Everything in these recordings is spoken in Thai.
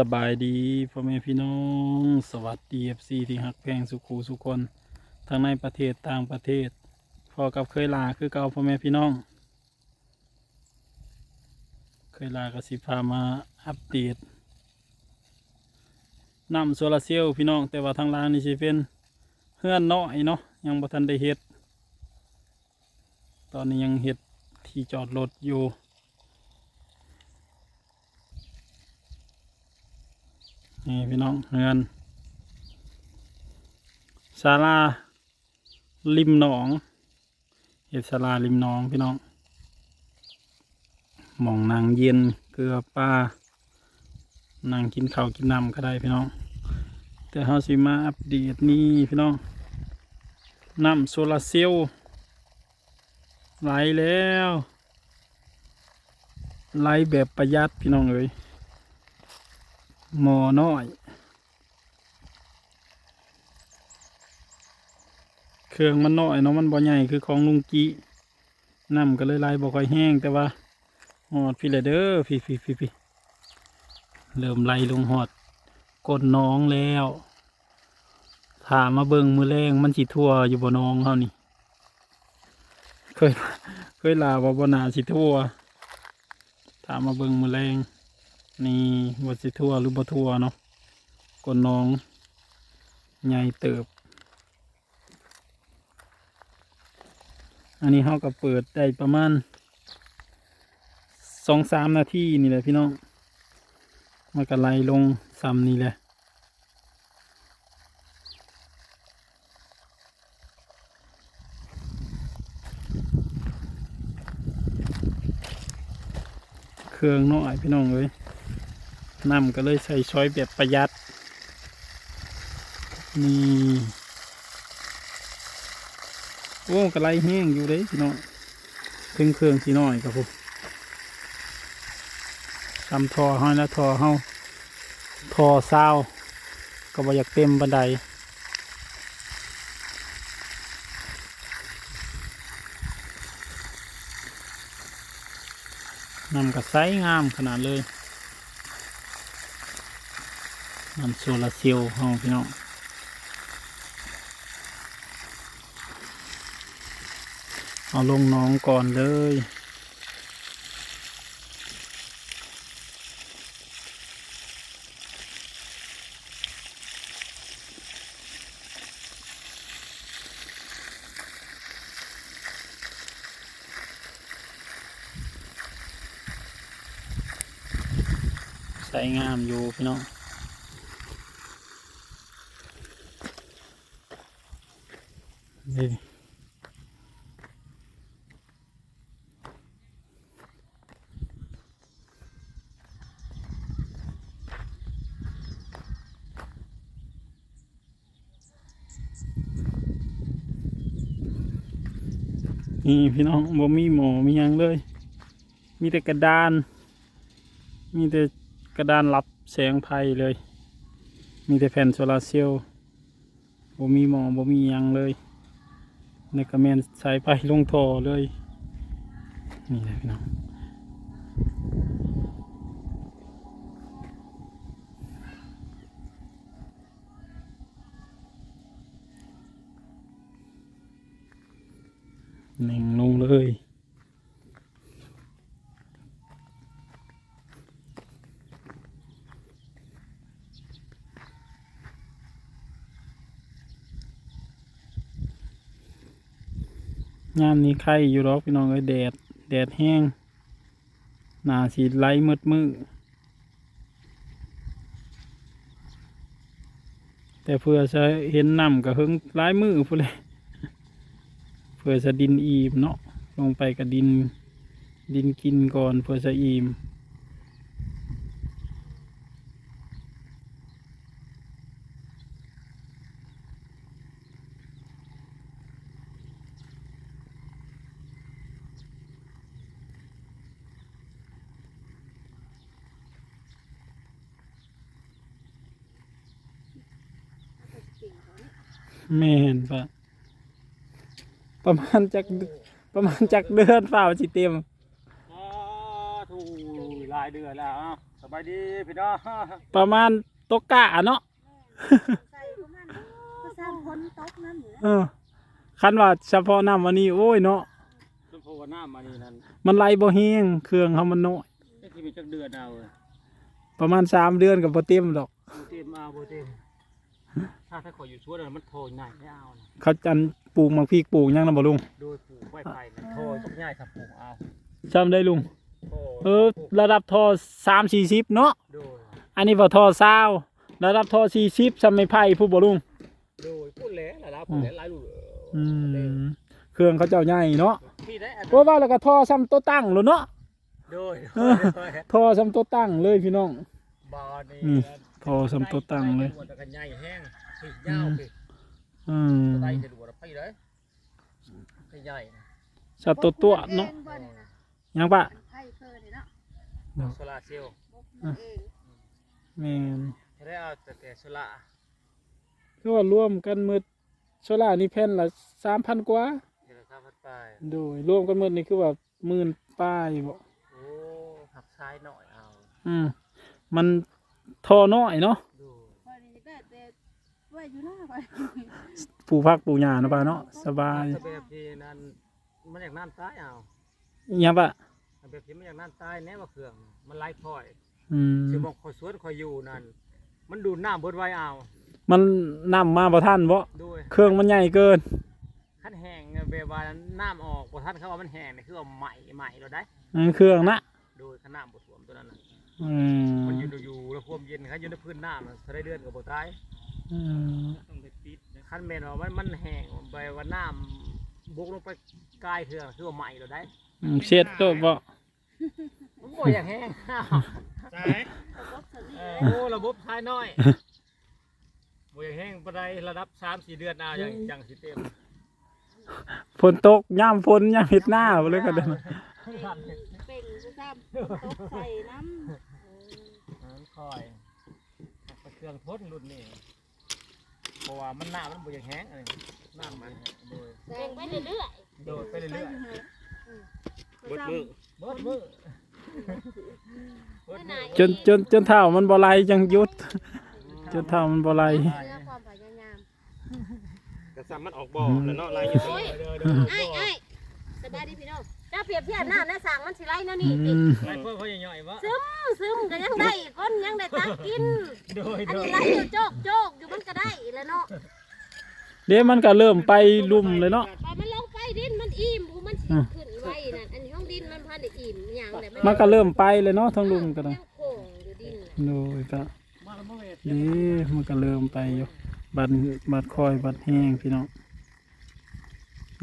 สบายดีพ่อแม่พี่น้อง สวัสดีเอฟซีที่หักแพงสุขูสุคน ทั้งในประเทศต่างประเทศ พอกับเคยลาคือเก่าพ่อแม่พี่น้อง เคยลากสิพามาอัปเดตนำโซลาเซลล์พี่น้อง แต่ว่าทางล่างนี่สิเป็นเฮือนน้อยเนาะยังบ่ทันได้เฮ็ด ตอนนี้ยังเฮ็ดที่จอดรถอยู่ นี่พี่น้องเฮือนศาลาริมหนองเห็ดศาลาริมหนองพี่น้องหมองนางเย็นเกลือปลานั่งกินข้าวกินน้ำก็ได้พี่น้อง แต่เฮาสิมาอัปเดตนี่พี่น้องน้ำโซลาร์เซลล์ไหลแล้วไหลแบบประหยัดพี่น้องเอ้ย หมอน้อย เครื่องมันน้อยเนาะมันบ่ใหญ่คือของลุงกี้น้ำก็เลยไหลบ่ค่อยแห้งแต่ว่าหอดพี่เลยเด้อพี่พี่พี่พี่เริ่มไหลลงหอดก้นน้องแล้วถามมาเบิงมือแรงมันสิทั่วอยู่บ่น้องเฮานี่ เคยเคยลาว่บ่นาสิทั่วถามมาเบิงมือแรง นี่บสิทั่วหรือบ่ทั่วเนาะกนน้องใหญ่เติบ อันนี้เขาก็เปิดได้ประมาณสองสามนาทีนี่แหละพี่น้องมันก็ไล่ลงซ้ำนี่แหละเครื่องน้อยพี่น้องเอ้ย น้ำก็เลยใส่ช้อยแบบประหยัด นี่โอ้กระไรแห้งอยู่เลยพี่น้องเครื่องเครื่องสีน้อยครับผมทำทอให้แล้วทอเฮาทอซาก็บ่อยากเต็มบันไดนำก็ใสงามขนาดเลย น้ำโซลาเซลล์ของพี่น้องเอาลงน้องก่อนเลยใส่งามอยู่พี่น้อง นี่นี่พี่น้องบ่มีหมอมีหยังเลย มีแต่กระดาน มีแต่กระดานรับแสงไฟเลย มีแต่แผ่นโซลาเซลล์บ่มีหมอบ่มียังเลย นกระแมนสายไปลงท่อเลย นี่เละพี่น้องหนึ่งลงเลย งามนี้ไข่อยู่หรอกพี่น้องเอ้ยแดด แดดแห้งหนาสีไล่มืดมือแต่เพื่อจะเห็นน้ำกับหึงไล่มือพู้นเลยเพื่อจะดินอีมเนาะลงไปกับดินดินกินก่อนเพื่อจะอีม แม่นปะประมาณจากประมาณจากเดือนเปล่าจิเต็มอ๋อถูกหลายเดือนแล้วเอ้าสบายดีพี่น้องประมาณตกกะเนาะใส่ประมาณก็สร้างคนตกนั่นอยู่เออคันว่าเฉพาะน้ำวันนี้โอ้ยเนาะชมพูว่าหน้ามานี่นั่นมันไหลบ่แห้งเครื่องเขามันน้อยไอ้ที่มีจักเดือนเอาเว้ยประมาณสามเดือนกับบ่เต็มดอกบ่เต็มเอาบ่เต็ม ถ้าถ้าขอยอยู่สวนน่ะมันโทรง่ายไม่เอานะเขาจันปลูกมังพริกปลูกหยังนะบ่ลุงโดยปลูกไว้ไผ่มันโทรต้องง่ายถ้าปลูกเอาจำได้ลุง โทรเออระดับท่อสามสี่สิบเนาะ โดย อันนี้บ่ท่อซาวระดับท่อสี่สิบซำไม่ไผ่ผู้บ่ลุง โดยพูดแล้วล่ะพูดแล้วหลายลูกอืมเครื่องเขาเจ้าใหญ่เนาะพี่ได้อันเพราะว่าแล้วก็ท่อซ้ำตัวตั้งโลดเนาะ โดยเออท่อซ้ำตัวตั้งเลยพี่น้องบ่อนี่นี่ ท่อซ้ำตัวตั้งเลยได้ได้กันใหญ่แห้งสิยาวสิอืมได้จะดูว่าไปเลยให้ใหญ่นะสัตว์ตัวตัวเนาะบ่บ่นี่นะยังปะไผ่เพิ่นนี่เนาะโซลาร์เซลล์บ่ปลูกเองแม่นได้เอาแต่แต่โซลาร์คือว่ารวมกันหมืดโซล่าร์นี่แผ่นละ3,000กว่าเดี๋ยวเราข้ามพัดไปโดยรวมกันหมดนี่คือว่าหมื่นป้ายบ่โอ้หักซ้ายหน่อยเอาอืมมัน ท่อน้อยเนาะดูบ่นี่ได้แต่ไว้อยู่หน้าไปปลูกผักปลูกหญ้าเนาะป้าเนาะสบายถ้าแบบที่นั่นมันอยากน้ำตายเอาอิหยังปะถ้าแบบที่มันอยากน้ำตายแน่ว่าเครื่อง มันไล่พลอยอืมคือบอกคอยสวนคอยอยู่นั่นมันดูดน้ำเบิดไว้เอามันนำมาบ่ทันบ่ด้วยเครื่องมันใหญ่เกินขั้นแห้งแบบว่าน้ำออกพอท่านเขาว่ามันแห้งนี่คือเอาใหม่ใหม่เราได้อันเครื่องนะโดยขนาดบทวมตัวนั้นน่ะ อืมมันอยู่อยู่แล้วความเย็นครับอยู่ในพื้นน้ำน่ะถ้าได้เดือนกับบตายอืมต้องไปปิดขั้นเมนว่ามันมันแห้งไปว่าน้ำบุกลงไปกายเครื่องคือว่าใหม่เราได้อืมเช็ดโตบ่มันบ่อยากแห้งใช่เอาบ่สนิทเออโอ้ระบบท้ายน้อยบ่อยากแห้งปานใดระดับสามสี่เดือนเอาอย่างอย่างสิเต็มฝนตกย่ามฝนย่ามเฮ็ดหน้าบ่เลยก็ได้นะเป็นผู้ซ้ำตกใส่น้ำเออมัน คอยมันเครื่องทดรุ่นนี้เพราะว่ามันหน้ามันบ่อยากแห้งอะไรหน้ามันโดยแบ่งไปเรื่อยโดยไปๆไปเรื่อยอยู่หั่นอืมๆเบิดมือเบิดมือเบิดมือจนจนจนเท่ามันบ่ไหลจังหยุด จนเท่ามันบ่ไหลเพื่อความพยายามกระซำมันออกบ่อแล้วเนาะลายอยู่ตรงนี้เด้อเด้อไอ้ไอ้สบายดีพี่น้อง ถ้าเปรียบเทียบหน้าหน้าสั่งมันสิไล่แนวนี้อืติมลายเพิ่นเขาย่อยๆบ่ซึมซึมก็ยังได้คนยังได้ตักกิน โดยอันโดนี้ยไล่อยู่โจกโจกอยู่มันก็ได้แล้วเนาะเดี๋ยวมันก็เริ่มไปลุ่มเลยเนาะ พอมันลงไปดินมันอิ่มหูมันสิขึ้นไว้นั่นอันนี้ห้องดินมันพันได้อิ่มอย่างแต่มันก็เริ่มไปเลยเนาะทั้งลุ่มก็ได้ยังโค้งอยู่ดินน่ะโดยก็มาแล้วบ่เฮ็ดดีมันก็เริ่มไปอยู่บัดบัดคอยบัดแห้งพี่น้อง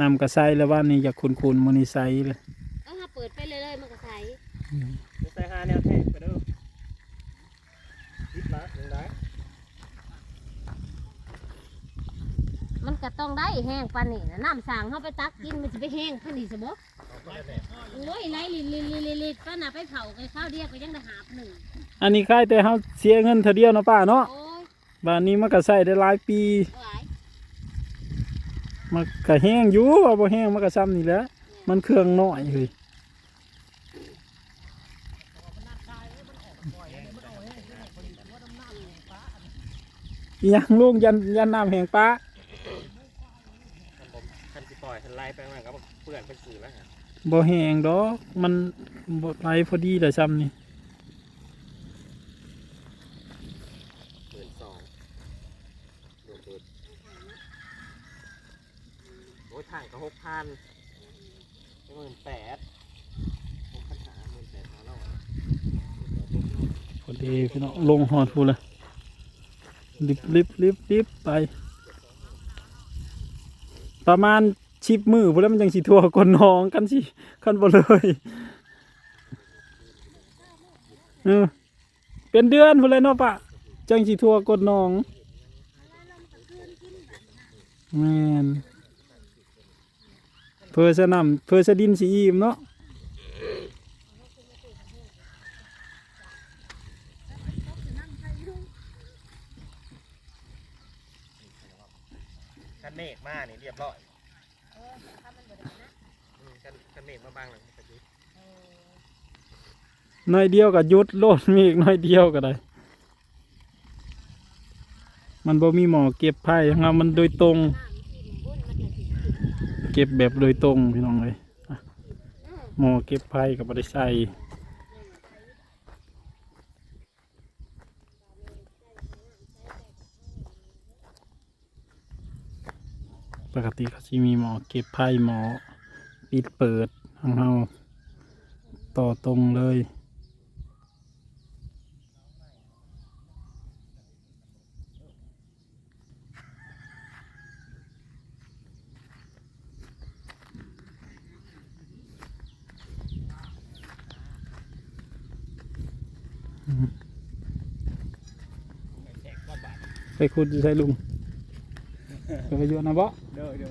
นำกระไซแล้วว่านี่อยากคุนๆมื้อนี้ไซเลยเอามาเปิดไปเรื่อยๆมันก็ใสใส่หาแนวเทพไปเด้อยิบมาถึงได้มันก็ต้องได้แห้งปานนี้นะน้ำสั่งเขาไปตักกินมันจะไปแห้งขนาดนี้สมบโอ้ยไล่ลินลินลินลินลินก็น่ะไปเผาไอ้ข้าวเดียวก็ยังได้หาบหนึ่งอันนี้ค่ายแต่เฮาเสียเงินเท่าเดียวเนาะป้าเนาะโอ้ยบ้านนี้มันก็ใส่ได้หลายปีหลาย มันก็แห้งอยู่ว่าบ่แห้งมันก็ซ้ำนี่แหละมันเครื่องน้อยเฮ้ยอิหยังลุงยันยันน้ำแห้งปลาคันสิปล่อยคันไล่ไปมันก็เปื้อนเป็นสื่อแล้วฮะบ่แห้งดอกมันบ่ไหลพอดีแหละซ้ำนี่ หมื่นสองโดดโดดโอ้ยถ่ายก็หก พันหมื่นแปดหกพันหาหมื่นแปดหาแล้วอะพอดีพี่น้องลงหอดพูเลยลิบลิบลิบลิบไป ประมาณชิบมือพูแล้วมันยังสิทั่วคนน้องกันสิคันบ่เลยเออเป็นเดือนพูนเลยเนาะปะจังสิทั่วกดน้องแม่น เพื่อสนำเพื่อสดินสีอิ่มเนาะคันเมฆมานี่เรียบร้อยอืมคันคันเมฆมาบางหลังตะกี้น้อยเดียวก็หยุดโลดมีอีกน้อยเดียวก็ได้ มันบ่มีหมอเก็บไผ่ของเรามันโดยตรง เก็บแบบโดยตรงพี่น้องเลยหมอเก็บไผ่กับบริใส่ปกติเขาจะมีหมอเก็บไผ่หมอปิดเปิดของเราต่อตรงเลย แจกก็บาท ไป ขุดอยู่ใช่ลุงไปโยชน์นะบ่เด้อเด้อ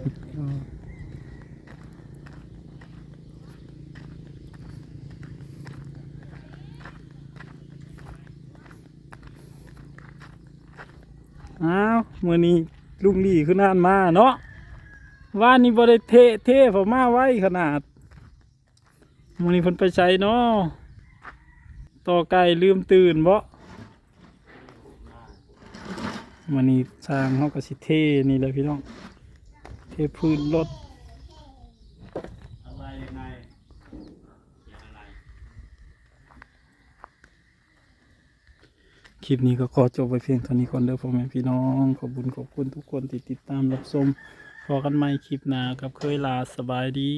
อ้าวมื่อนี้ลุงลี่คือนานมาเนาะว่านนี้บ่ได้เทเทผมมาไว้ขนาดมื่อนี้เพิ่นไปใช้เนาะต่อไก่ลืมตื่นบ่ มื่อนี้สร้างเขาก็สิเทนี่เลยพี่น้อง เทพื้นรถอะไรยังไงคลิปนี้ก็ขอจบไปเพียงเท่านี้ก่อนเด้อพ่อแม่พี่น้อง ขอบคุญขอบคุณทุกคนที่ติดตามรับชมพอกันใหม่คลิปหน้ากับเคยลาสบายดี